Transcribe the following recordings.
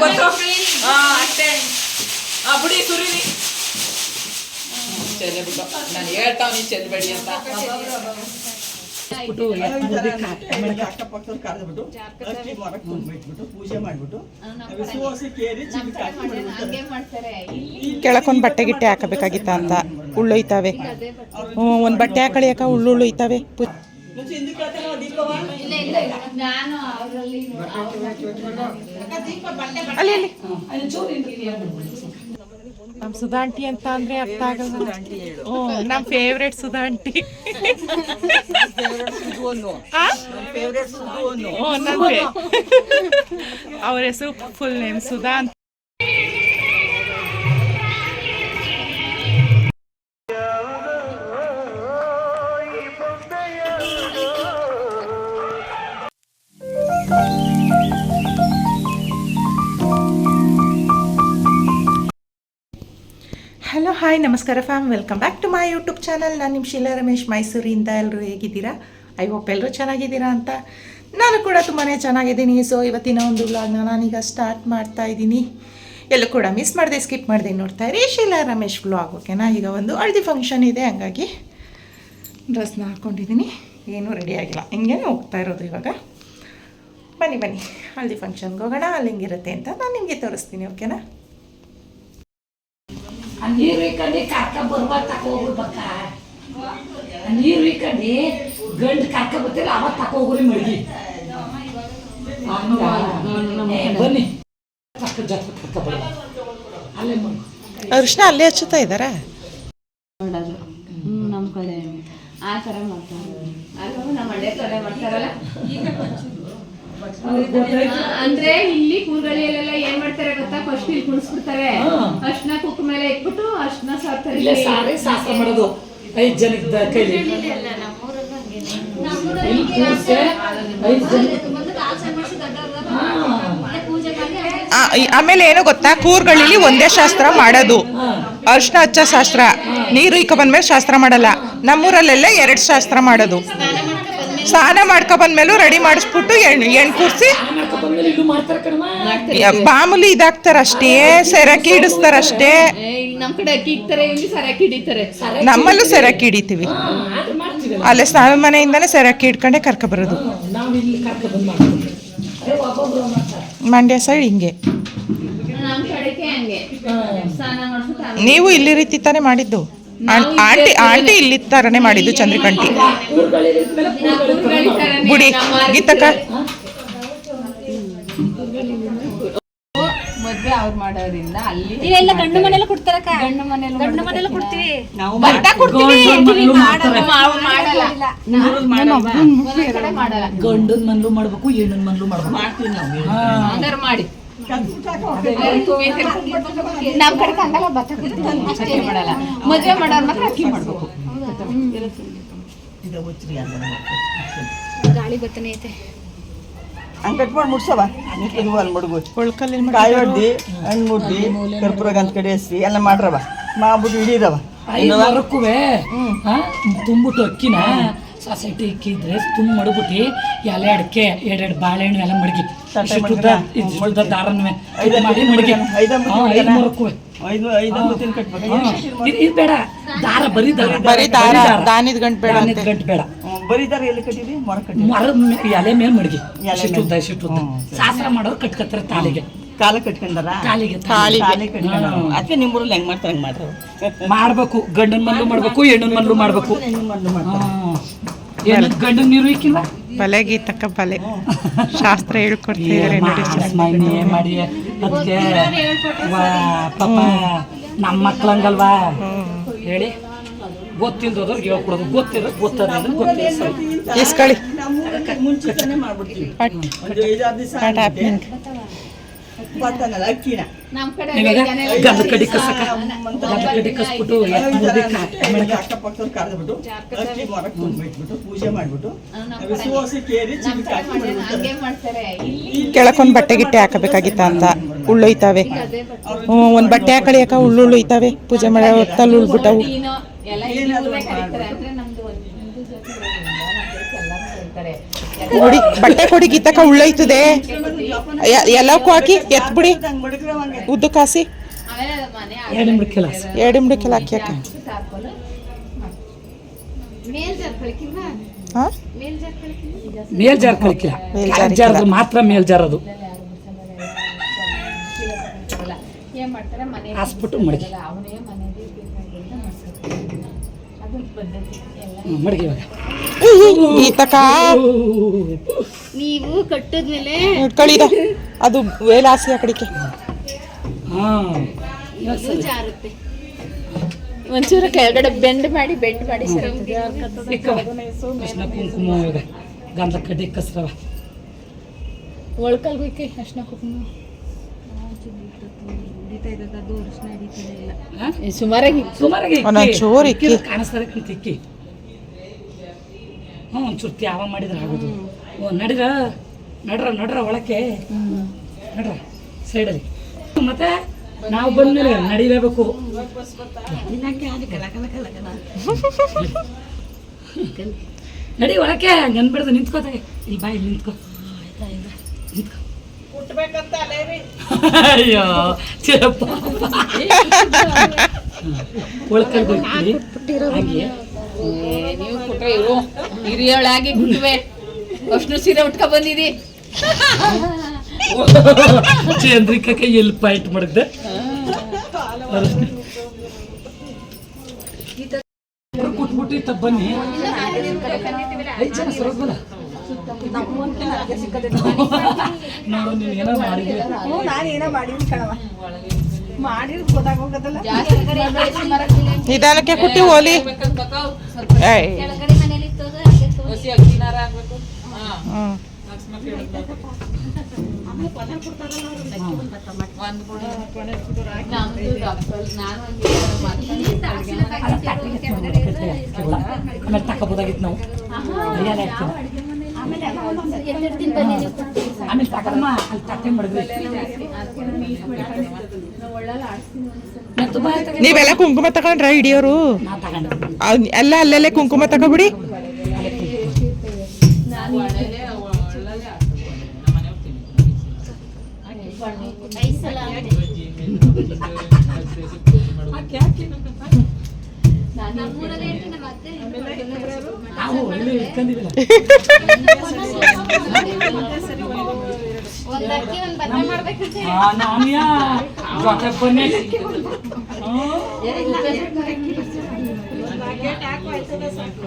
ಗೊತ್ತು? ಹಾ ಅಷ್ಟೇ. ಆ ಬುಡಿ ಸುರಿರಿ. ಚೆಲ್ಲಿ ಬಿಟ್ಟು ನಾನು ಹೇಳ್ತಾವ್ ನೀನ್ ಚೆಲ್ಬೇಡಿ ಅಂತ. ಕೆಳಕೊಂದು ಬಟ್ಟೆ ಗಿಟ್ಟೆ ಹಾಕಬೇಕಾಗಿತ್ತ ಅಂತ ಉಳ್ಳೊಯ್ತಾವೆ ಒಂದ್ ಬಟ್ಟೆ ಹಾಕಳಿಯಾಕ ಉಳ್ಳು ಉಳ್ಳೊಯ್ತಾವೆ ಪು ಮುಂಚೆ ಹಿಂದಕ್ಕೆ ಹೇಳ್ತಾನೆ, ಅದ್ ದೀಪವ? ನಾನು ಅವರಲ್ಲಿ ಅಲ್ಲಿ ಅಲ್ಲಿ. ನಮ್ಮ ಸುಧಾಂಟಿ ಅಂತ ಅಂದ್ರೆ ಅರ್ಥ ಆಗಲ್ಲ ಓ ನಮ್ಮ ಫೇವ್ರೆಟ್ ಸುಧಾಂಟಿ. ಅವ್ರ ಹೆಸರು ಫುಲ್ ನೇಮ್ ಸುಧಾ ಅಂತ ಹಾಯ್, ನಮಸ್ಕಾರ fam welcome back to my YouTube channel ನಾನು ನಿಮ್ಮ ಶೀಲಾ ರಮೇಶ್ ಮೈಸೂರಿಂದ ಎಲ್ಲರೂ ಹೇಗಿದ್ದೀರಾ? ಐ ಹೋಪ್ ಎಲ್ಲರೂ ಚೆನ್ನಾಗಿದ್ದೀರಾ ಅಂತ. ನಾನು ಕೂಡ ತುಂಬಾ ಚೆನ್ನಾಗಿದ್ದೀನಿ. ಸೊ ಇವತ್ತಿನ ಒಂದು ವ್ಲಾಗ್ನ ನಾನೀಗ ಸ್ಟಾರ್ಟ್ ಮಾಡ್ತಾ ಇದ್ದೀನಿ. ಎಲ್ಲೂ ಕೂಡ ಮಿಸ್ ಮಾಡಿದೆ ಸ್ಕಿಪ್ ಮಾಡಿದೆ ನೋಡ್ತಾ ಇರಿ. ಶೀಲಾ ರಮೇಶ್ ವ್ಲಾಗ್ ಓಕೆನಾ ಈಗ ಒಂದು ಹಳದಿ ಫಂಕ್ಷನ್ ಇದೆ. ಹಂಗಾಗಿ ಡ್ರೆಸ್ನ ಹಾಕ್ಕೊಂಡಿದ್ದೀನಿ ಏನೂ ರೆಡಿ ಆಗಿಲ್ಲ. ಹಿಂಗೇನೆ ಹೋಗ್ತಾ ಇರೋದು ಇವಾಗ. ಬನ್ನಿ ಬನ್ನಿ. ಹಳದಿ ಫಂಕ್ಷನ್ಗೆ ಹೋಗೋಣ. ಅಲ್ಲಿ ಹಿಂಗಿರುತ್ತೆ ಅಂತ ನಾನು ನಿಮಗೆ ತೋರಿಸ್ತೀನಿ ಓಕೆನಾ ನೀರು ಇಕ್ಕಂಡು ಕರ್ಕ ಬರ್ತಾ ತಕ ಹೋಗ್ಬಿಡ್ಬೇಕ? ಆ ನೀರು ಇಕ್ಕಂಡು ಗಂಡು ಕರ್ಕ ಬರ್ತಿಲ್ಲ ಅವತ್ತು ತಕೋಗ್ರಿ ಮಡ್ಗಿ. ಬನ್ನಿ. ಅಲ್ಲೇ ಅರಿಶಿನ ಅಲ್ಲೇ ಹಚ್ಚುತ್ತಾ ಇದ್ದಾರಾ? ಮಾಡೋದು ನಮ್ಮ ಕಡೆ. ಆ ಥರ ಮಾಡ್ತಾರೆ. ಅಲ್ಲೂ ನಮ್ಮ ಹಳ್ಳಿ ಕಡೆ ಮಾಡ್ತಾರಲ್ಲ? ಅಂದ್ರೆ ಇಲ್ಲಿ ಕೂರ್ಗಳಿಯಲ್ಲೆಲ್ಲ ಏನ್ ಮಾಡ್ತಾರೆ ಗೊತ್ತಾ? ಫಸ್ಟ್ ಇಲ್ಲಿ ಕುಣಿಸ್ಬಿಡ್ತಾರೆ. ಅರ್ಶನ ಕುಕ್ ಮೇಲೆ ಇಟ್ಬಿಟ್ಟು ಅರ್ಶನ ಸಾರ್ತಾರೆ ಇಲ್ಲೇ ಸಾರಿ ಶಾಸ್ತ್ರ ಮಾಡೋದು. ಐದು ಜನದ ಕೈಲಿ. ಆಮೇಲೆ ಏನು ಗೊತ್ತಾ? ಕೂರ್ಗಳಲ್ಲಿ ಒಂದೇ ಶಾಸ್ತ್ರ ಮಾಡೋದು. ಅರ್ಶನ ಹಚ್ಚ ಶಾಸ್ತ್ರ. ನೀರು ಇಕ್ಕ ಬಂದ್ಮೇಲೆ ಶಾಸ್ತ್ರ ಮಾಡಲ್ಲ. ನಮ್ಮೂರಲ್ಲೆಲ್ಲ ಎರಡು ಶಾಸ್ತ್ರ ಮಾಡೋದು. ಸ್ನಾನ ಮಾಡ್ಕೊ ಬಂದ್ಮೇಲೂ ರೆಡಿ ಮಾಡಿಸ್ಬಿಟ್ಟು ಎಣ್ಣೆ ಎಣ್ಣೆ ಕೂರಿಸಿ. ಮಾಮೂಲಿ ಇದಾಗ್ತಾರಷ್ಟೇ ಸೆರಕಿ ಹಿಡಿಸ್ತಾರಷ್ಟೇ ನಮ್ಮಲ್ಲೂ ಸೆರಕಿ ಹಿಡಿತೀವಿ. ಅಲ್ಲೇ ಸ್ನಾನ ಮನೆಯಿಂದನೇ ಸೆರಕಿ ಇಟ್ಕೊಂಡೆ ಕರ್ಕೊ ಬರೋದು. ನಾವು ಇಲ್ಲಿ ಕರ್ಕ ಬಂದು ಮಾಡ್ತೀವಿ. ಅದೇ ಒಬ್ಬೊಬ್ರು ಮಾಡ್ತಾರೆ ಮಂಡ್ಯ ಸೈಡ್ ಹಿಂಗೆ. ನೀವು ಇಲ್ಲಿ ರೀತಿ ತಾನೇ ಮಾಡಿದ್ದು. ಆಂಟಿ ಆಂಟಿ ಇಲ್ಲಿ ತರನೇ ಮಾಡಿದ್ದು ಚಂದ್ರಕಂಟಿ ಗುಡಿ. ಗೀತಕ್ಕ. ಮದ್ವೆ ಅವ್ರು ಮಾಡೋದ್ರಿಂದ ಅಲ್ಲಿ ಇವೆಲ್ಲ ಗಂಡು ಮನೆಲ್ಲ ಕೊಡ್ತಾರಕ್ಕ ಗಂಡು ಮನೇಲಿ ಗಂಡು ಮನೆಲ್ಲ ಕೊಡ್ತೀವಿ. ನಾವು ಮಾಡಲ್ಲ. ಗಂಡನ ಮನ್ಲು ಮಾಡ್ಬೇಕು ಹೆಣ್ಣನ ಮನ್ಲು ಮಾಡ್ಬೇಕು. ಮಾಡ್ತೀವಿ ನಾವು. ಮಾಡಿ. ನಮ್ ಕಡೆ ಹಂಗಲ್ಲ ಭತ್ತ ಕೊಡ್ತೀವಿ ಅಕ್ಕಿ ಮಾಡಲ್ಲ. ಮದ್ವೆ ಮಾಡೋರ್ ಮಾತ್ರ ಅಕ್ಕಿ ಮಾಡ್ಬೇಕು. ಗಾಳಿ ಬರ್ತಾನೆ ಐತೆ. ಹಂಗ್ ಕಟ್ ಮಾಡಿ ಮುಡ್ಸವ ನಿಂತಿದ್ವು ಅಲ್ಲಿ ಮುಡ್ಗು. ಕಾಯಿ ಹೊಡ್ದಿ ಹಣ್ಣು ಮುಡ್ದಿ ಕರ್ಪೂರ ಅಂತ ಕಡೆ ಎಸ್ರಿ ಎಲ್ಲ ಮಾಡ್ರವ ಮಾಡ್ಬಿಟ್ಟು ಹಿಡಿದವ. ಐದು ವಾರಕ್ಕೂವೆ? ತುಂಬಿಟ್ಟು ಅಕ್ಕಿನ ಸೊಸೈಟಿ ಅಕ್ಕಿ ಇದ್ರೆ ತುಂಬ ಮಡಗ್ಬಿಟ್ಟು ಎಲೆ ಅಡಿಕೆ ಎರಡೆರಡು ಬಾಳೆಹಣ್ಣು ಎಲ್ಲ ಮಡಗಿ ಇದು ಬೇಡ. ದಾರ ಬರೀ ದಾರ. ಬರೀ ದಾರ ದಾನಿದ ಗಂಟು ಬೇಡ ಗಂಟು ಬೇಡ. ಬರೀ ಎಲ್ಲಿ ಕಟ್ಟಿದಿ? ಮರ ಕಟ್ಟಿ ಮರದ ಮೇ- ಎಲೆ ಮೇಲೆ ಮಡಗಿ ಎಲೆ ಇಷ್ಟುದ್ದ ಸಾಸ್ರ ಶಾಸ್ತ್ರ ಮಾಡೋರು ಕಟ್ಕತ್ತಾರೆ ತಾಲಿಗೆ. ಕಾಲ ಕಟ್ಕೊಂಡಾರ? ತಾಲಿಗೆ ತಾಲಿ ಕಟ್ಕೊಂಡ ಅದಕ್ಕೆ ನಿಮ್ಮೂರಲ್ಲಿ ಹೆಂಗ್ ಮಾಡ್ತಾರೆ ಹಂಗ್ ಮಾಡ್ತಾರೆ ಮಾಡ್ಬೇಕು. ಗಂಡನ ಮಲ್ಲು ಮಾಡ್ಬೇಕು ಹೆಣ್ಣನ ಮಲ್ಲು ಮಾಡ್ಬೇಕು. ಹೆಣ್ಣು ಮಾಡ್ತಾರೆ. ಗಂಡನ ನೀರು ಇಕ್ಕಿಲ್ವಾ ಬಲೆ ತಕ್ಕ ಬಲೆ. ಶಾಸ್ತ್ರ ಹೇಳ್ಕೊಡ್ತಿದ್ದಾರೆ ನೋಡಿ ಏನು ಮಾಡಿ. ಅದಕ್ಕೆ ಪಾಪ ನಮ್ಮ ಮಕ್ಳಂಗಲ್ವಾ? ಹೇಳಿ. ಗೊತ್ತಿಲ್ದೋದ್ರಿಗೆ ಹೇಳ್ಕೊಡೋದು. ಗೊತ್ತಿರೋ ಗೊತ್ತದ ಗೊತ್ತಿಲ್ಲ. ಸರಿ. ಇಸ್ಕಳಿ ನಮ್ಮೂರಲ್ಲಿ ಮುಂಚಿತನೇ ಮಾಡ್ಬಿಡ್ತೀವಿ ಅಕ್ಕಿನ ಇವಾಗ ಗಂಧ ಕಡಿ ಕಸಕ ಗಂಧ ಕಡಿ ಕಸ್ಬಿಟ್ಟು ಅಕ್ಕಪಕ್ಕದವ್ರು ಕರೆದ್ಬಿಟ್ಟು ಅಕ್ಕಿ ಮರಕ್ಕೆ ಪೂಜೆ ಮಾಡ್ಬಿಟ್ಟು ಕೇರಿ ಕೆಳಕೊಂದು ಬಟ್ಟೆ ಗಿಟ್ಟೆ ಹಾಕಬೇಕಾಗಿತ್ತ ಅಂತ ಉಳ್ಳೊಯ್ತಾವೆ ಒಂದ್ ಒಂದು ಬಟ್ಟೆ ಹಾಕಳಿಯಕ ಉಳ್ಳು ಉಳ್ಳೊಯ್ತಾವೆ ಪೂಜೆ ಮಾಡೋ ಹೊತ್ತಲ್ಲಿ ಉಳ್ಬಿಟ್ಟವು ಟೀನೋ ಎಲ್ಲ ಇಲ್ಲಿ ಊರೇ ಕರೀತಾರೆ ಅಂದ್ರೆ ನಮ್ದು ಒಂದು ಹಿಂದೂ ಜಾತಿ ಇರೋದ್ರಿಂದ ನಮ್ಮ ಕಡೆ ಎಲ್ಲರೂ ಕರೀತಾರೆ ನೋಡಿ ಬಟ್ಟೆ ಕೊಡಿ ಗೀತಕ್ಕ ಉಳ್ಳೈತದೆ. ಎಲ್ಲಕ್ಕೂ ಹಾಕಿ ಎತ್ಬಿಡಿ. ಉದ್ದು ಕಾಸಿ. ಎರಡು ನಿಮಿಷ ಕೆಲಸ ಎರಡು ಇಮ್ಡಿಕೆಲ್ಲ ಹಾಕಿ ಅಕ್ಕ ಮೇಲ್ ಮಾತ್ರ ಮೇಲ್ಜಾರದು ಹಾಸ್ಬಿಟ್ಟು ಜರ್ಕೊಳಕಿಲ್ವ ಮಡಗಿ ಇವಾಗ. ಗೀತಕ್ಕ ನೀವು ಕಟ್ಟಿದ್ಮೇಲೆ ಕಳಿದ. ಅದು ವೇಲಾಸಿ ಆ ಕಡೆಗೆ ಹಾಂ. ಒಂಚೂರು ಕೆಳಗಡೆ ಬೆಂಡ್ ಮಾಡಿ ಬೆಂಡ್ ಮಾಡಿ ಸರ್. ಕೃಷ್ಣ ಕುಂಕುಮ ಇವಾಗ. ಗಂಧ ಕಡ್ಡಿ ಕಸ್ರವ. ಒಳ್ಕಲ್ಗೋಯ್ಕೆ ಅರ್ಶಿನ ಕುಂಕುಮ. ಸುಮಾರಾಗಿ ಸುಮಾರಾಗಿ ಒಂದೊಂದ್ ಚೂರು ಇಕ್ಕಿ. ಕಾಣಿಸ್ತಾರೆ ಇಕ್ಕಿ ಹ್ಞೂ ಒಂಚೂರು ತ್ಯಾವ ಮಾಡಿದ್ರೆ ಆಗೋದು. ಓ ನಡಿರ ನಡ್ರ ನಡ್ರ ಒಳಕ್ಕೆ. ನಡ್ರ ಸೈಡಲ್ಲಿ. ಮತ್ತೆ ನಾವು ಬಂದ್ಮೇಲೆ ನಡಿಲೇಬೇಕು. ನಡಿ ಒಳಕ್ಕೆ ಹಂಗೆ ಅನ್ಬಿಡ್ದು ನಿಂತ್ಕೋತಾಗೆ ಇಲ್ಲಿ ಬಾಯಿ ನಿಂತ್ಕೋ. ಅಯ್ಯೋ ಚಿರಪ್ಪ ಹೋಗ್ತೀವಿ ಹಾಗೆ. ನೀವು ಕೊಟ್ರೆ ಇವು ಹಿರಿಯಳಾಗಿ ಬಿಟ್ವೆ. ಅಷ್ಟು ಸೀರೆ ಉಟ್ಕೊ ಬಂದಿದಿ. ಚಂದ್ರಿಕಕ್ಕೆ ಎಲ್ಲಿ ಪಾಯಿಂಟ್ ಮಾಡಿದ್ದೆ? ಕುಟ್ಬಿಟ್ಟು ಬನ್ನಿ. ಐದು ಜನ ಸರೋದ್ವಲ್ಲ ನೋಡು ನೀನು ಏನೋ ಮಾಡಿದ್ವಿ ಹ್ಞೂ, ನಾನೇನೋ ಮಾಡಿದ್ದೀನಿ ಕಣವ ಮಾಡಿದ್ ಗೊತ್ತಾಗೋಗದಲ್ಲ ನಿಧಾನಕ್ಕೆ ಕುಟ್ಟಿ ಹೋಲಿ ಆಮೇಲೆ ತಕೋಬೋದಾಗಿತ್ತು ನಾವು. ಆಮೇಲೆ ಅಲ್ಲಿ ತಟ್ಟೆ ಮಾಡಿದ್ವಿ ನೀವೆಲ್ಲ ಕುಂಕುಮ ತಗೊಂಡ್ರ ಹಿಡಿಯೋರು? ಎಲ್ಲ ಅಲ್ಲಲ್ಲೇ ಕುಂಕುಮ ತಗೊಬಿಡಿ. ಐದು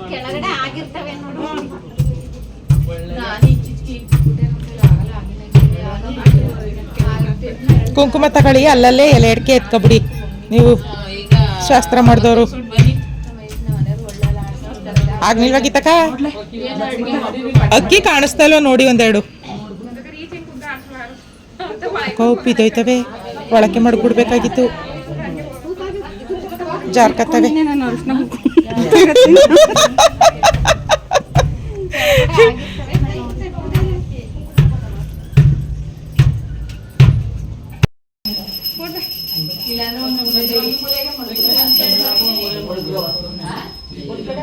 ಕೆಳಗಡೆ ಆಗಿರ್ತವೆ ನೋಡು ನಾನು ಇಚ್ಚಿಚ್ಚಿ ಆಗಲ್ಲ ಆಗಿಲ್ಲ ಕುಂಕುಮ ತಗೊಳ್ಳಿ ಅಲ್ಲಲ್ಲೇ ಎಲೆ ಅಡಿಕೆ ಎತ್ಕೊಬಿಡಿ. ನೀವು ಶಾಸ್ತ್ರ ಮಾಡಿದವರು. ಬನ್ನಿ ಆಗ್ನಿಲ್ವಾ ಗೀತಕ್ಕ ಅಕ್ಕಿ ಕಾಣಿಸ್ತಾ ನೋಡಿ ಒಂದೆರಡು? ಕೋಪಿದೋಯ್ತವೆ ಒಳಕೆ ಮಾಡ್ಬಿಡ್ಬೇಕಾಗಿತ್ತು. ಜಾರ್ಕತ್ತವೆ. ಇಟ್ಟು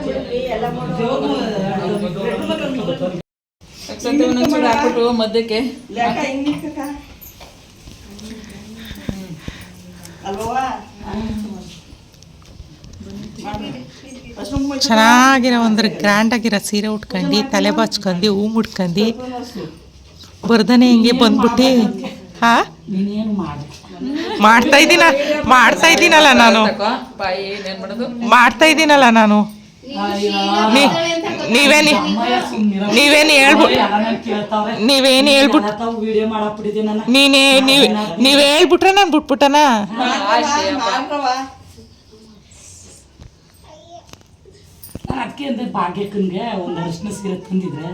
ಚೆನ್ನಾಗಿರೋ ಒಂದ್ರ ಗ್ರ್ಯಾಂಡ್ ಆಗಿರೋ ಸೀರೆ ಉಟ್ಕೊಂಡು, ತಲೆ ಬಾಚ್ಕೊಂಡು, ಹೂ ಮುಡ್ಕೊಂಡು ಬರ್ದನೆ ಹಿಂಗೆ ಬಂದ್ಬಿಟ್ಟು. ಹಾ? ನೀನೇನು ಮಾಡಿ. ಮಾಡ್ತಾ ಇದ್ದೀನ ಮಾಡ್ತಾ ಇದ್ದೀನಲ್ಲ ನಾನು. ಬಾಯಿ ಏನೇನ್ ಮಾಡೋದು ಮಾಡ್ತಾ ಇದ್ದೀನಲ್ಲ ನಾನು. ನೀ- ನೀವೇನು ನೀವೇನು ಹೇಳ್ಬಿಟ್ಟು ನೀವೇನು ಹೇಳ್ಬಿಟ್ಟು ನಾನು ನೀನೇ ನೀವ್ ನೀವ್ ಹೇಳ್ಬಿಟ್ರೆ ನಾನು ಬಿಟ್ಬಿಟ್ಟನ. ಅದಕ್ಕೆ ಅಂದ್ರೆ ಭಾಗ್ಯಕ್ಕನ್ಗೆ ಒಂದು ಅರಿಶಿನ ಸೀರೆ ತಂದಿದ್ರೆ.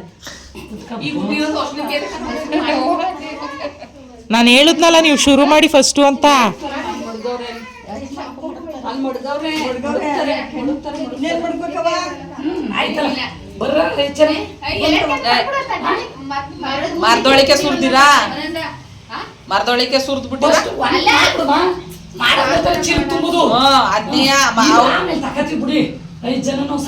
ನಾನು ಹೇಳಿದ್ನಲ್ಲ ನೀವು ಶುರು ಮಾಡಿ ಫಸ್ಟು ಅಂತ. ಮರದೊಳಿಕೆ ಸುರ್ದಿರಾ? ಮರದೊಳಿಕೆ ಸುರ್ದ್ ಬಿಟ್ಟಿರಾ ಐದು ಜನ ನಾವು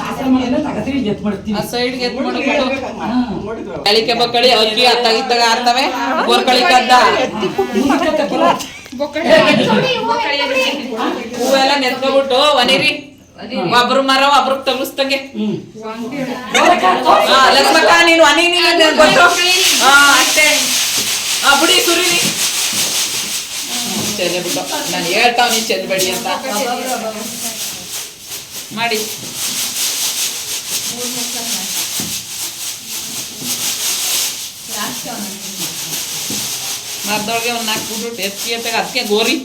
ಎತ್ ಮಾಡ್ತೀವಿ. ಸೈಡ್ಗೆ ಎತ್. ಮುಡುಗ್ರು. ಕಳಿಕೆ ಬಕ್ಕಳಿ ಅಕ್ಕಿ ಅತ್ತಾಗಿದ್ದಾಗ ಆರ್ತವೆ ಗೋರ್ಕಳಿ ಕದ್ದ. ಹೂವೆಲ್ಲ ನೆತ್ಕೊಬಿಟ್ಟು ಒನಿರಿ ಒಬ್ರು ಮರ ಒಬ್ರು ತಗಲಿಸ್ದಂಗೆ ಲಕ್ಷ್ಮಕ್ಕ ನೀನು ಅನಿ ನೀನು ಗೊತ್ತು ಹಾ ಅಷ್ಟೇ. ಆ ಬಿಡಿ ಸುರಿನಿ ಚೆಲ್ಲೆ ಬಿಟ್ಟು. ನಾನು ಹೇಳ್ತಾವ್ ನೀನ್ ಚೆಲ್ಬೇಡಿ ಅಂತ. ಮಾಡಿ. ಮಾಡ್ದೊಳಗೆ ಒಂದು ನಾಲ್ಕು ಬಿಟ್ಬಿಟ್ಟು ಎತ್ತಿ ಎತ್ತಾಗ ಅದಕ್ಕೆ ಗೋರಿ.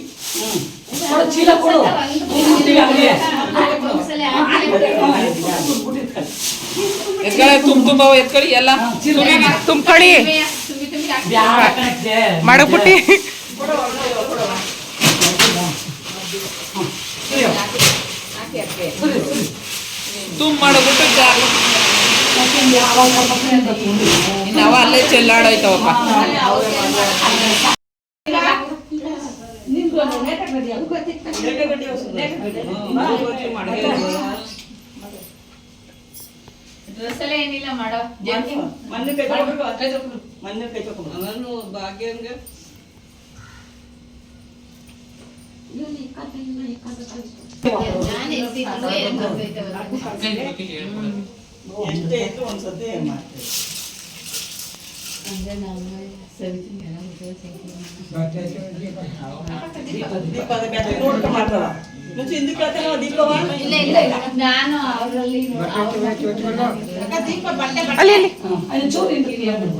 ಕೊಡು, ಚೀಲ ಕೊಡು. ಎತ್ಕೊಳ್ಳಿ ತುಂಬ ತುಂಬ ಎತ್ಕೊಳ್ಳಿ ಎಲ್ಲ. ತುಂಬ್ಕೊಳ್ಳಿ ತುಂಬಿ ತುಂಬಿ ಮಾಡ್ಬಿಟ್ಟು. ನಾವ ಅಲ್ಲೇ ಚೆಲ್ಲಾಡೋಯ್ತವಪ್ಪ. ಏನಿಲ್ಲ ಮಾಡೋ ಮಣ್ಣು ಕೈ ಮಣ್ಣು ಕೈ ತೊಗೊಂಡು ನಾನು ಎತ್ತಿದ್ರು ಏನ್ ಬರ್ತೈತೆ ಅವ್ರಿಗೆ. ಎಷ್ಟೇ ಇದ್ರು ಒಂದ್ಸತಿ ಮಾಡ್ತೇವೆ ದೀಪದ ಕತೆ ನೋಡ್ಕೊಂಡು ಮಾಡ್ತಾವ ಮುಂಚೆ ಹಿಂದಕ್ಕೆ ಹೇಳ್ತಾನವ ದೀಪವ ಇಲ್ಲ ಇಲ್ಲ. ನಾನು ಅವರಲ್ಲಿ ಅಲ್ಲಿ ಅಲ್ಲಿ ಹಾ, ಅಲ್ಲಿ ಚೂರು ಹೇಳ್ಬಿಡು.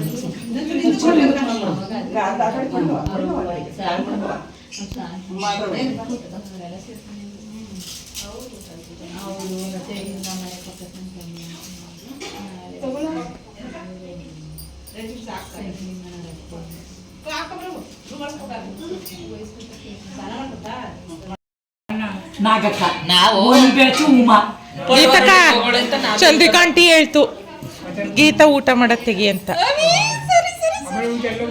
ಚೂರು ಹಿಂಗೆ ನಾಗಕ್ಕ ನಾವು ಚಂದ್ರಿಕಾಂಟಿ ಹೇಳ್ತು ಗೀತಾ ಊಟ ಮಾಡತ್ತೆಗಿ ಅಂತ.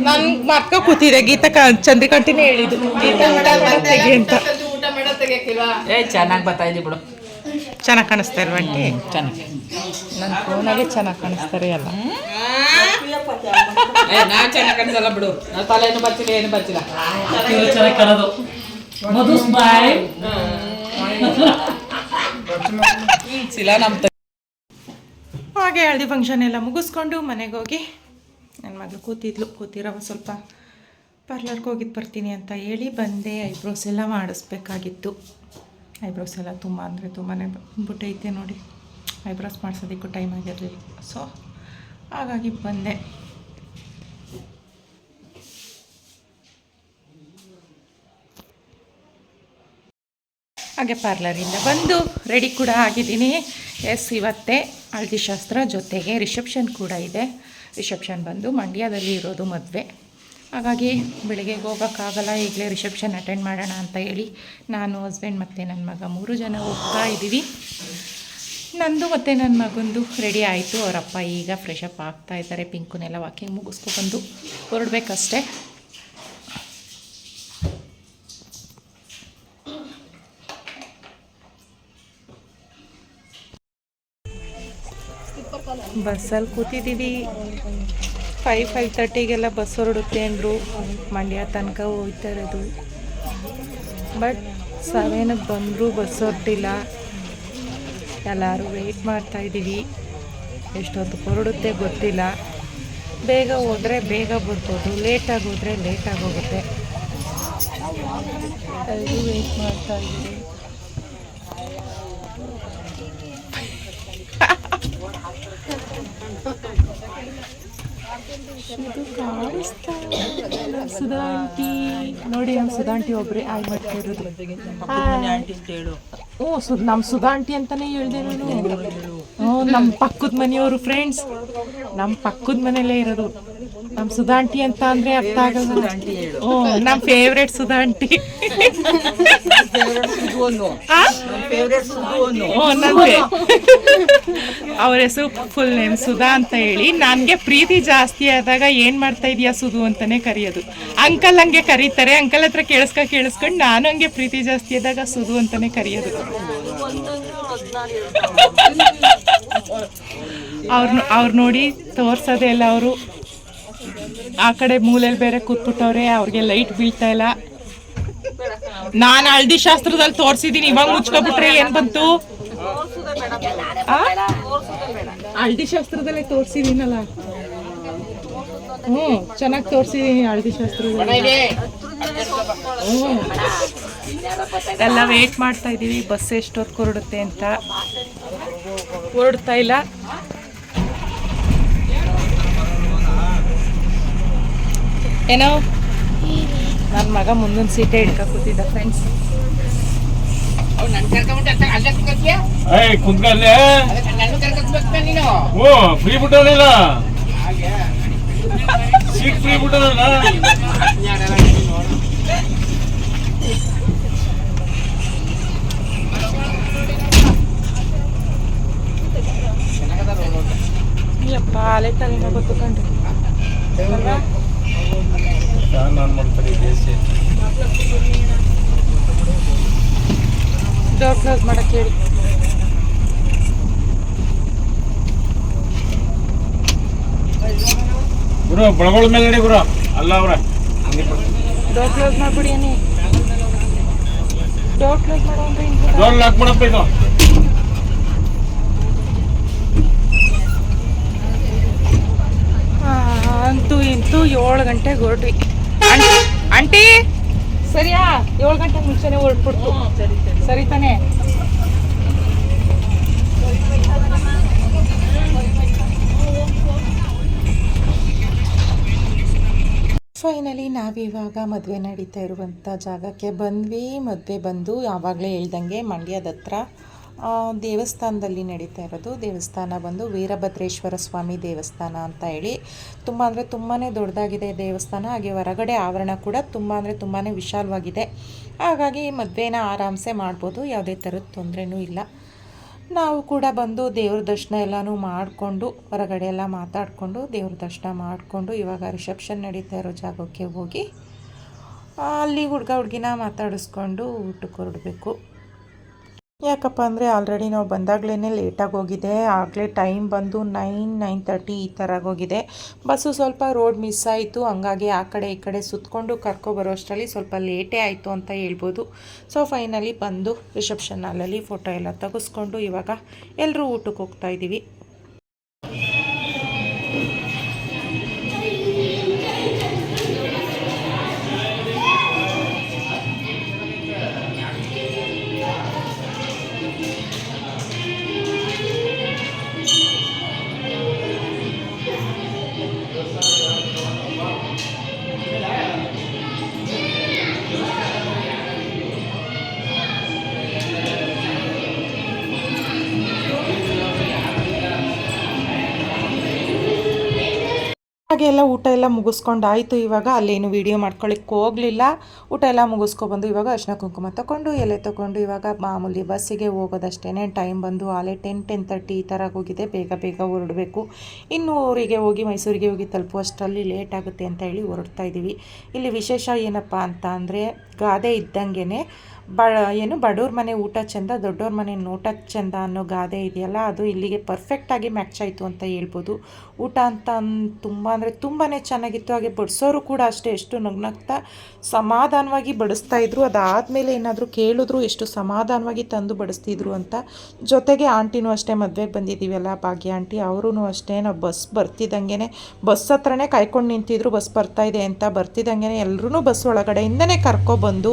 ನನ್ ಮಕ್ಕ ಕೂತಿದೆ. ಗೀತಕ್ಕ ಚಂದ್ರಿಕಾಂಟಿನೇ ಹೇಳಿದ್ದು. ಗೀತಾ ಊಟ ಮಾಡತ್ ತೆಗಿ ಅಂತ ಮಾಡೋ ಏ ಚೆನ್ನಾಗಿ ಬರ್ತಾ ಇದ್ದಿ ಬಿಡು. ಚೆನ್ನಾಗಿ ಕಾಣಿಸ್ತಾ ಇಲ್ವಂಟಿ ಚೆನ್ನಾಗಿ. ನನ್ನ ಫೋನಾಗೆ ಚೆನ್ನಾಗಿ ಕಾಣಿಸ್ತಾರೆ ಅಲ್ಲ ಏ ನಾ ಚೆನ್ನಾಗಿ ಕಾಣಿಸಲ್ಲ ಬಿಡು. ನಾ ಏನು ಬರ್ತಿಲ್ಲ ಏನು ಬರ್ತಿಲ್ಲ. ಚೆನ್ನಾಗಿ ಕರೋದು ಮಧುಸ್ ಬಾಯ್ ಸಿಲ ನಮ್ಮ ಹಾಗೆ ಹಳದಿ ಫಂಕ್ಷನ್ ಎಲ್ಲ ಮುಗಿಸ್ಕೊಂಡು ಮನೆಗೆ ಹೋಗಿ. ನನ್ನ ಮಗಳು ಕೂತಿದ್ಲು, ಕೂತಿರವ ಸ್ವಲ್ಪ ಪಾರ್ಲರ್ಗೆ ಹೋಗಿದ್ದು ಬರ್ತೀನಿ ಅಂತ ಹೇಳಿ ಬಂದೆ. ಐಬ್ರೋಸ್ ಎಲ್ಲ ಮಾಡಿಸ್ಬೇಕಾಗಿತ್ತು. ಐಬ್ರೋಸ್ ಎಲ್ಲ ತುಂಬ ಅಂದರೆ ತುಂಬಾ ಬಿಟ್ಟೈತೆ ನೋಡಿ. ಐಬ್ರೋಸ್ ಮಾಡಿಸೋದಕ್ಕೂ ಟೈಮ್ ಆಗಿರಲಿಲ್ಲ. ಸೊ ಹಾಗಾಗಿ ಬಂದೆ. ಹಾಗೆ ಪಾರ್ಲರಿಂದ ಬಂದು ರೆಡಿ ಕೂಡ ಆಗಿದ್ದೀನಿ. ಎಸ್ ಇವತ್ತೇ ಹಳದಿ ಶಾಸ್ತ್ರ ಜೊತೆಗೆ ರಿಸೆಪ್ಷನ್ ಕೂಡ ಇದೆ. ರಿಸೆಪ್ಷನ್ ಬಂದು ಮಂಡ್ಯದಲ್ಲಿ ಇರೋದು ಮದುವೆ. ಹಾಗಾಗಿ ಬೆಳಿಗ್ಗೆ ಹೋಗೋಕ್ಕಾಗಲ್ಲ, ಈಗಲೇ ರಿಸೆಪ್ಷನ್ ಅಟೆಂಡ್ ಮಾಡೋಣ ಅಂತ ಹೇಳಿ ನಾನು ಹಸ್ಬೆಂಡ್ ಮತ್ತು ನನ್ನ ಮಗ ಮೂರು ಜನ ಹೋಗ್ತಾ ಇದ್ದೀವಿ. ನಂದು ಮತ್ತು ನನ್ನ ಮಗಂದು ರೆಡಿ ಆಯಿತು. ಅವರಪ್ಪ ಈಗ ಫ್ರೆಶ್ ಅಪ್ ಆಗ್ತಾ ಇದ್ದಾರೆ. ಪಿಂಕುನೆಲ್ಲ ವಾಕಿಂಗ್ ಮುಗಿಸ್ಕೊಬಂದು ಹೊರಡ್ಬೇಕಷ್ಟೇ. ಬಸ್ಸಲ್ಲಿ ಕೂತಿದ್ದೀವಿ. ಫೈವ್ ಫೈವ್ ತರ್ಟಿಗೆಲ್ಲ ಬಸ್ ಹೊರಡುತ್ತೆ ಅಂದರು. ಮಂಡ್ಯ ತನಕ ಹೋಗ್ತಾ ಇರೋದು. ಬಟ್ ಸೆವೆನಿಗೆ ಬಂದರೂ ಬಸ್ ಹೊರಟಿಲ್ಲ. ಎಲ್ಲರೂ ವೆಯ್ಟ್ ಮಾಡ್ತಾ ಇದ್ದೀವಿ. ಎಷ್ಟೊತ್ತು ಹೊರಡುತ್ತೆ ಗೊತ್ತಿಲ್ಲ. ಬೇಗ ಹೋದರೆ ಬೇಗ ಬರ್ಬೋದು. ಲೇಟಾಗಿ ಹೋದರೆ ಲೇಟಾಗಿ ಹೋಗುತ್ತೆ ಎಲ್ಲರೂ ವೆಯ್ಟ್ ಮಾಡ್ತಾ ಇದು ಕಾಣಿಸ್ತಾ. ಸುಧಾ ಆಂಟಿ ನೋಡಿ ನಮ್ಮ ಸುಧಾ ಆಂಟಿ ಒಬ್ರೆ ಆಯ್ ಮಾಡ್ತಾ ಇರೋದು ಓ ಸುದ್ ನಮ್ಮ ಸುಧಾ ಆಂಟಿ ಅಂತಾನೆ ಹೇಳ್ದೆ ನಾನು. ಹ್ಞೂ ನಮ್ಮ ಪಕ್ಕದ ಮನೆಯವರು ಫ್ರೆಂಡ್ಸ್ ನಮ್ಮ ಪಕ್ಕದ ಮನೆಯಲ್ಲೇ ಇರೋದು. ನಮ್ಮ ಸುಧಾಂಟಿ ಅಂತ ಅಂದ್ರೆ ಅರ್ಥ ಆಗಲ್ಲ ಓ ನಮ್ಮ ಫೇವ್ರೆಟ್ ಸುಧಾಂಟಿ. ಅವ್ರ ಹೆಸರು ಫುಲ್ ನೇಮ್ ಸುಧಾ ಅಂತ ಹೇಳಿ. ನನಗೆ ಪ್ರೀತಿ ಜಾಸ್ತಿ ಆದಾಗ ಏನು ಮಾಡ್ತಾ ಇದೀಯಾ ಸುಧು ಅಂತಾನೆ ಕರೆಯೋದು. ಅಂಕಲ್ ಹಂಗೆ ಕರೀತಾರೆ. ಅಂಕಲ್ ಹತ್ರ ಕೇಳಿಸ್ಕ ಕೇಳಿಸ್ಕೊಂಡು ನಾನು ಹಂಗೆ ಪ್ರೀತಿ ಜಾಸ್ತಿ ಆದಾಗ ಸುಧು ಅಂತಾನೆ ಕರೆಯೋದು. ಅವ್ರನ್ನ ಅವ್ರು ನೋಡಿ ತೋರ್ಸೋದೆ ಎಲ್ಲ ಅವರು. ಆ ಕಡೆ ಮೂಲೆಯಲ್ಲಿ ಬೇರೆ ಕೂತ್ಬಿಟ್ಟವ್ರೆ, ಅವ್ರಿಗೆ ಲೈಟ್ ಬೀಳ್ತಾ ಇಲ್ಲ. ನಾನು ಹಳ್ದಿ ಶಾಸ್ತ್ರದಲ್ಲಿ ತೋರಿಸಿದೀನಿ, ಇವಾಗ ಮುಚ್ಕೊಬಿಟ್ರೆ ಏನ್ ಬಂತು? ಹಳದಿ ಶಾಸ್ತ್ರದಲ್ಲೇ ಹ್ಮ್ ಹ್ಞೂ ಚೆನ್ನಾಗಿ ತೋರಿಸಿದೀನಿ ಹಳದಿ ಶಾಸ್ತ್ರದಲ್ಲಿ. ಹ್ಮ್. ಎಲ್ಲ ವೇಟ್ ಮಾಡ್ತಾ ಇದೀವಿ, ಬಸ್ ಎಷ್ಟೊತ್ತು ಹೊರಡುತ್ತೆ ಅಂತ. ಹೊರಡ್ತಾ ಇಲ್ಲ. ಏನೋ? ನನ್ನ ಮಗ ಮುಂದಿನ ಸೀಟೇ ಹಿಡ್ಕ ಕೂತಿದ್ದ ಫ್ರೆಂಡ್ಸ್ ಏಯ್ ಕುಂತ್ಕಲ್ಲೇ ಓ ಫ್ರೀ ಬಿಟ್ಟವನಿಲ್ಲ ಸೀಟ್ ಫ್ರೀ ಬಿಟ್ಟವನ ಯಪ್ಪ ಅಲೆ ತಲೆನೋ ಗೊತ್ತು ಕಣ್ರಿ ನಾನು ಮಾಡ್ತಾರೆ ದೇಸಿ ಡೋರ್ ಕ್ಲೋಸ್ ಮಾಡಕ್ಕೆ ಹೇಳಿ ಗುರು ಬಳಗಳ ಮೇಲೆ ನಡಿ ಗುರು. ಅಲ್ಲ ಅವ್ರ. ಡೋರ್ ಕ್ಲೋಸ್ ಮಾಡ್ಬಿಡಿ ಏನಿ? ಡೋರ್ ಕ್ಲೋಸ್ ಮಾಡೋ ಡೋರ್ ಲಾಕ್ ಮಾಡಪ್ಪ ಇದು. ಅಂತೂ ಇಂತೂ ಏಳು ಗಂಟೆಗೆ ಹೊರಟ್ವಿ. ಆಂಟಿ ಸರಿಯಾ? ಏಳು ಗಂಟೆ ಮುಂಚೆನೆ ಹೊರಟ್ಬಿಡ್ತು. ಸರಿ ತಾನೆ. ಫೈನಲಿ ನಾವಿವಾಗ ಮದುವೆ ನಡೀತಾ ಇರುವಂಥ ಜಾಗಕ್ಕೆ ಬಂದ್ವಿ. ಮದುವೆ ಬಂದು ಯಾವಾಗಲೇ ಹೇಳ್ದಂಗೆ ಮಂಡ್ಯದ ಹತ್ರ ದೇವಸ್ಥಾನದಲ್ಲಿ ನಡೀತಾ ಇರೋದು. ದೇವಸ್ಥಾನ ಬಂದು ವೀರಭದ್ರೇಶ್ವರ ಸ್ವಾಮಿ ದೇವಸ್ಥಾನ ಅಂತ ಹೇಳಿ. ತುಂಬ ಅಂದರೆ ತುಂಬಾ ದೊಡ್ಡದಾಗಿದೆ ದೇವಸ್ಥಾನ. ಹಾಗೆ ಹೊರಗಡೆ ಆವರಣ ಕೂಡ ತುಂಬ ಅಂದರೆ ತುಂಬಾ ವಿಶಾಲವಾಗಿದೆ. ಹಾಗಾಗಿ ಮದುವೆನ ಆರಾಮ್ಸೆ ಮಾಡ್ಬೋದು. ಯಾವುದೇ ಥರದ ತೊಂದರೆನೂ ಇಲ್ಲ. ನಾವು ಕೂಡ ಬಂದು ದೇವ್ರ ದರ್ಶನ ಎಲ್ಲನೂ ಮಾಡಿಕೊಂಡು, ಹೊರಗಡೆ ಎಲ್ಲ ಮಾತಾಡಿಕೊಂಡು ದೇವ್ರ ದರ್ಶನ ಮಾಡಿಕೊಂಡು ಇವಾಗ ರಿಸೆಪ್ಷನ್ ನಡೀತಾ ಇರೋ ಜಾಗಕ್ಕೆ ಹೋಗಿ ಅಲ್ಲಿ ಹುಡುಗ ಹುಡುಗಿನ ಮಾತಾಡಿಸ್ಕೊಂಡು ಊಟಕ್ಕೆ ಹೊರಡಬೇಕು. ಯಾಕಪ್ಪ ಅಂದರೆ ಆಲ್ರೆಡಿ ನಾವು ಬಂದಾಗಲೇ ಲೇಟಾಗಿ ಹೋಗಿದೆ. ಆಗಲೇ ಟೈಮ್ ಬಂದು ನೈನ್ ನೈನ್ ತರ್ಟಿ ಈ ಥರ ಹೋಗಿದೆ. ಬಸ್ಸು ಸ್ವಲ್ಪ ರೋಡ್ ಮಿಸ್ ಆಯಿತು. ಹಂಗಾಗಿ ಆ ಕಡೆ ಈ ಕಡೆ ಸುತ್ತಕೊಂಡು ಕರ್ಕೊಬರೋ ಅಷ್ಟರಲ್ಲಿ ಸ್ವಲ್ಪ ಲೇಟೇ ಆಯಿತು ಅಂತ ಹೇಳ್ಬೋದು. ಸೊ ಫೈನಲಿ ಬಂದು ರಿಸೆಪ್ಷನ್ ಹಾಲಲ್ಲಿ ಫೋಟೋ ಎಲ್ಲ ತೆಗೆಸ್ಕೊಂಡು ಇವಾಗ ಎಲ್ಲರೂ ಊಟಕ್ಕೆ ಹೋಗ್ತಾ ಇದ್ದೀವಿ Thank you. ಹಾಗೆ ಎಲ್ಲ ಊಟ ಎಲ್ಲ ಮುಗಿಸ್ಕೊಂಡು ಆಯಿತು ಇವಾಗ ಅಲ್ಲೇನು ವೀಡಿಯೋ ಮಾಡ್ಕೊಳ್ಳಿಕ್ಕೆ ಹೋಗಲಿಲ್ಲ. ಊಟ ಎಲ್ಲ ಮುಗಿಸ್ಕೊಬಂದು ಇವಾಗ ಅರ್ಶಿನ ಕುಂಕುಮ ತಗೊಂಡು ಎಲೆ ತಗೊಂಡು ಇವಾಗ ಮಾಮೂಲಿ ಬಸ್ಸಿಗೆ ಹೋಗೋದಷ್ಟೇ ಟೈಮ್ ಬಂದು ಆಲೆ ಟೆನ್ ಟೆನ್ ತರ್ಟಿ ಈ ಥರ ಹೋಗಿದೆ. ಬೇಗ ಬೇಗ ಹೊರಡಬೇಕು. ಇನ್ನು ಊರಿಗೆ ಹೋಗಿ ಮೈಸೂರಿಗೆ ಹೋಗಿ ತಲುಪುವಷ್ಟರಲ್ಲಿ ಲೇಟ್ ಆಗುತ್ತೆ ಅಂತ ಹೇಳಿ ಹೊರಡ್ತಾ ಇದ್ದೀವಿ ಇಲ್ಲಿ ವಿಶೇಷ ಏನಪ್ಪ ಅಂತ ಅಂದರೆ ಗಾದೆ ಇದ್ದಂಗೆ ಬ ಏನು ಬಡವ್ರ ಮನೆ ಊಟ ಚೆಂದ, ದೊಡ್ಡವ್ರ ಮನೆ ನೋಟ ಚೆಂದ ಅನ್ನೋ ಗಾದೆ ಇದೆಯಲ್ಲ, ಅದು ಇಲ್ಲಿಗೆ ಪರ್ಫೆಕ್ಟಾಗಿ ಮ್ಯಾಚ್ ಆಯಿತು ಅಂತ ಹೇಳ್ಬೋದು. ಊಟ ಅಂತ ತುಂಬ ಅಂದರೆ ತುಂಬಾ ಚೆನ್ನಾಗಿತ್ತು, ಹಾಗೆ ಬಡಿಸೋರು ಕೂಡ ಅಷ್ಟೇ ಎಷ್ಟು ನಗ್ನಗ್ತಾ ಸಮಾಧಾನವಾಗಿ ಬಡಿಸ್ತಾ ಇದ್ರು. ಅದಾದಮೇಲೆ ಏನಾದರೂ ಕೇಳಿದ್ರು ಎಷ್ಟು ಸಮಾಧಾನವಾಗಿ ತಂದು ಬಡಿಸ್ತಿದ್ರು ಅಂತ. ಜೊತೆಗೆ ಆಂಟಿನೂ ಅಷ್ಟೇ ಮದುವೆಗೆ ಬಂದಿದ್ದೀವಲ್ಲ, ಭಾಗ್ಯ ಆಂಟಿ ಅವರೂ ಅಷ್ಟೇ, ನಾವು ಬಸ್ ಬರ್ತಿದ್ದಂಗೆ ಬಸ್ ಹತ್ರನೇ ಕಾಯ್ಕೊಂಡು ನಿಂತಿದ್ರು, ಬಸ್ ಬರ್ತಾ ಇದೆ ಅಂತ ಬರ್ತಿದ್ದಂಗೆ ಎಲ್ಲರೂ ಬಸ್ ಒಳಗಡೆಯಿಂದನೇ ಕರ್ಕೊಬಂದು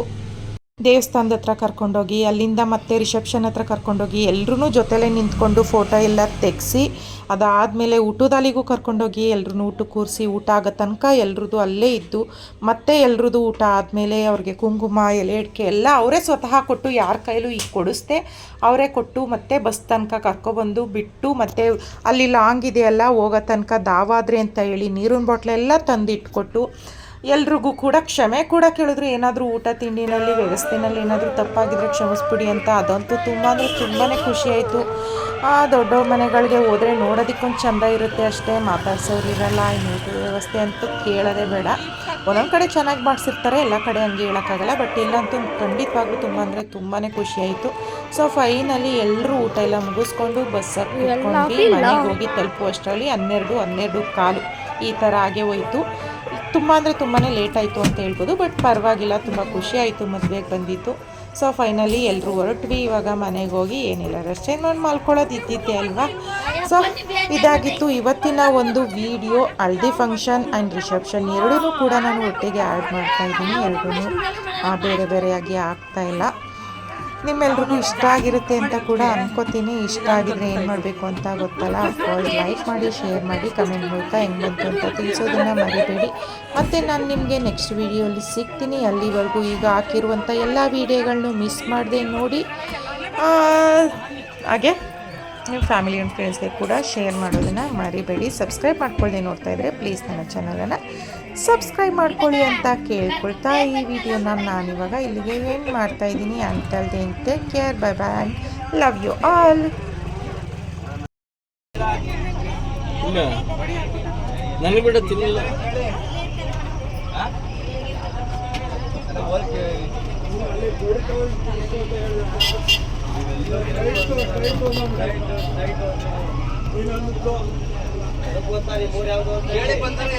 ದೇವಸ್ಥಾನದ ಹತ್ರ ಕರ್ಕೊಂಡೋಗಿ, ಅಲ್ಲಿಂದ ಮತ್ತೆ ರಿಸೆಪ್ಷನ್ ಹತ್ರ ಕರ್ಕೊಂಡೋಗಿ ಎಲ್ಲರೂ ಜೊತೆಲೇ ನಿಂತ್ಕೊಂಡು ಫೋಟೋ ಎಲ್ಲ ತೆಗೆಸಿ, ಅದಾದಮೇಲೆ ಊಟದಾಲಿಗೂ ಕರ್ಕೊಂಡೋಗಿ ಎಲ್ರೂ ಊಟ ಕೂರಿಸಿ, ಊಟ ಆಗೋ ತನಕ ಎಲ್ರದ್ದು ಅಲ್ಲೇ ಇದ್ದು, ಮತ್ತೆ ಎಲ್ರದ್ದು ಊಟ ಆದಮೇಲೆ ಅವ್ರಿಗೆ ಕುಂಕುಮ ಎಲೆ ಅಡಿಕೆ ಎಲ್ಲ ಅವರೇ ಸ್ವತಃ ಕೊಟ್ಟು ಯಾರ ಕೈಲೂ ಈಗ ಕೊಡಿಸ್ದೆ, ಅವರೇ ಕೊಟ್ಟು ಮತ್ತೆ ಬಸ್ ತನಕ ಕರ್ಕೊಬಂದು ಬಿಟ್ಟು ಮತ್ತೆ ಅಲ್ಲಿ ಲಾಂಗ್ ಇದೆಯಲ್ಲ, ಹೋಗೋ ತನಕ ದಾವಾದ್ರೆ ಅಂತ ಹೇಳಿ ನೀರಿನ ಬಾಟ್ಲೆಲ್ಲ ತಂದು ಇಟ್ಕೊಟ್ಟು ಎಲ್ರಿಗೂ ಕೂಡ ಕ್ಷಮೆ ಕೂಡ ಕೇಳಿದ್ರು. ಏನಾದರೂ ಊಟ ತಿಂಡಿನಲ್ಲಿ ವ್ಯವಸ್ಥೆನಲ್ಲಿ ಏನಾದರೂ ತಪ್ಪಾಗಿದ್ರೆ ಕ್ಷಮಿಸ್ಬಿಡಿ ಅಂತ. ಅದಂತೂ ತುಂಬ ಅಂದರೆ ತುಂಬಾ ಖುಷಿಯಾಯಿತು ಆ ದೊಡ್ಡ ಮನೆಗಳಿಗೆ ಹೋದರೆ ನೋಡೋದಕ್ಕೊಂದು ಚಂದ ಇರುತ್ತೆ ಅಷ್ಟೇ. ಮಾತಾಡ್ಸೋರಿರಲ್ಲ ಇನ್ನು ವ್ಯವಸ್ಥೆ ಅಂತೂ ಕೇಳೋದೇ ಬೇಡ. ಒಂದೊಂದು ಕಡೆ ಚೆನ್ನಾಗಿ ಮಾಡಿಸಿರ್ತಾರೆ ಎಲ್ಲ ಕಡೆ ಹಂಗೆ ಹೇಳೋಕ್ಕಾಗಲ್ಲ. ಬಟ್ ಇಲ್ಲಂತೂ ಖಂಡಿತವಾಗ್ಲೂ ತುಂಬ ಅಂದರೆ ತುಂಬಾ ಖುಷಿಯಾಯಿತು ಸೊ ಫೈನಲಿ ಎಲ್ಲರೂ ಊಟ ಎಲ್ಲ ಮುಗಿಸ್ಕೊಂಡು ಬಸ್ಸಲ್ಲಿ ಕುತ್ಕೊಂಡು ಮನೆಗೆ ಹೋಗಿ ತಲುಪುವಷ್ಟರಲ್ಲಿ ಹನ್ನೆರಡು ಹನ್ನೆರಡು ಕಾಲು ಈ ಥರ ಆಗೇ ಹೋಯಿತು. ತುಂಬ ಅಂದರೆ ತುಂಬಾ ಲೇಟ್ ಆಯಿತು ಅಂತ ಹೇಳ್ಬೋದು ಬಟ್ ಪರವಾಗಿಲ್ಲ, ತುಂಬ ಖುಷಿ ಆಯಿತು, ಮದುವೆಗೆ ಬಂದಿತ್ತು. ಸೊ ಫೈನಲಿ ಎಲ್ಲರೂ ಹೊರಟ್ವಿ, ಇವಾಗ ಮನೆಗೆ ಹೋಗಿ ಏನಿಲ್ಲ ರೆಸ್ಟ್ ಏನು ಮಾಡಿ ಇದ್ದಿದ್ದೆ ಅಲ್ವಾ? ಸೊ ಇದಾಗಿತ್ತು ಇವತ್ತಿನ ಒಂದು video haldi function and reception ಎರಡೂ ಕೂಡ ನಾನು ಒಟ್ಟಿಗೆ ಆ್ಯಡ್ ಮಾಡ್ತಾಯಿದ್ದೀನಿ ಎರಡೂ ಬೇರೆ ಬೇರೆಯಾಗಿ ಆಗ್ತಾ ಇಲ್ಲ. ನಿಮ್ಮೆಲ್ರಿಗೂ ಇಷ್ಟ ಆಗಿರುತ್ತೆ ಅಂತ ಕೂಡ ಅನ್ಕೋತೀನಿ. ಇಷ್ಟ ಆಗಿದ್ರೆ ಏನು ಮಾಡಬೇಕು ಅಂತ ಗೊತ್ತಲ್ಲ? ಅಫ್ಕೋರ್ಸ್ ಲೈಕ್ ಮಾಡಿ, ಶೇರ್ ಮಾಡಿ, ಕಮೆಂಟ್ ಮೂಲಕ ಹೆಂಗೆ ಬಂತು ಅಂತ ತಿಳಿಸೋದನ್ನು ಮರಿಬೇಡಿ. ಮತ್ತು ನಾನು ನಿಮಗೆ ನೆಕ್ಸ್ಟ್ ವೀಡಿಯೋಲಿ ಸಿಗ್ತೀನಿ. ಅಲ್ಲಿವರೆಗೂ ಈಗ ಹಾಕಿರುವಂಥ ಎಲ್ಲ ವೀಡಿಯೋಗಳನ್ನೂ ಮಿಸ್ ಮಾಡದೆ ನೋಡಿ. ಹಾಗೆ? ನಿಮ್ಮ ಫ್ಯಾಮಿಲಿ ಆ್ಯಂಡ್ ಫ್ರೆಂಡ್ಸ್ಗೆ ಕೂಡ ಶೇರ್ ಮಾಡೋದನ್ನು ಮರಿಬೇಡಿ. ಸಬ್ಸ್ಕ್ರೈಬ್ ಮಾಡ್ಕೊಳ್ಳಿ ನೋಡ್ತಾ ಇದ್ದರೆ ಪ್ಲೀಸ್ ನನ್ನ ಚಾನಲನ್ನು ಸಬ್ಸ್ಕ್ರೈಬ್ ಮಾಡ್ಕೊಳ್ಳಿ ಅಂತ ಕೇಳ್ಕೊಳ್ತಾ ಈ ವಿಡಿಯೋನ ನಾನಿವಾಗ ಇಲ್ಲಿಗೆ ಏನು ಮಾಡ್ತಾ ಇದ್ದೀನಿ. ಅಂತಲ್ then take care bye bye love you all ನನಗೆ ಬಿಡ ತಿನ್ನಿಲ್ಲ. ಇನ್ನೊಂದು ಮೂರು ಯಾವುದೋ ಹೇಳಿ ಬಂದರೆ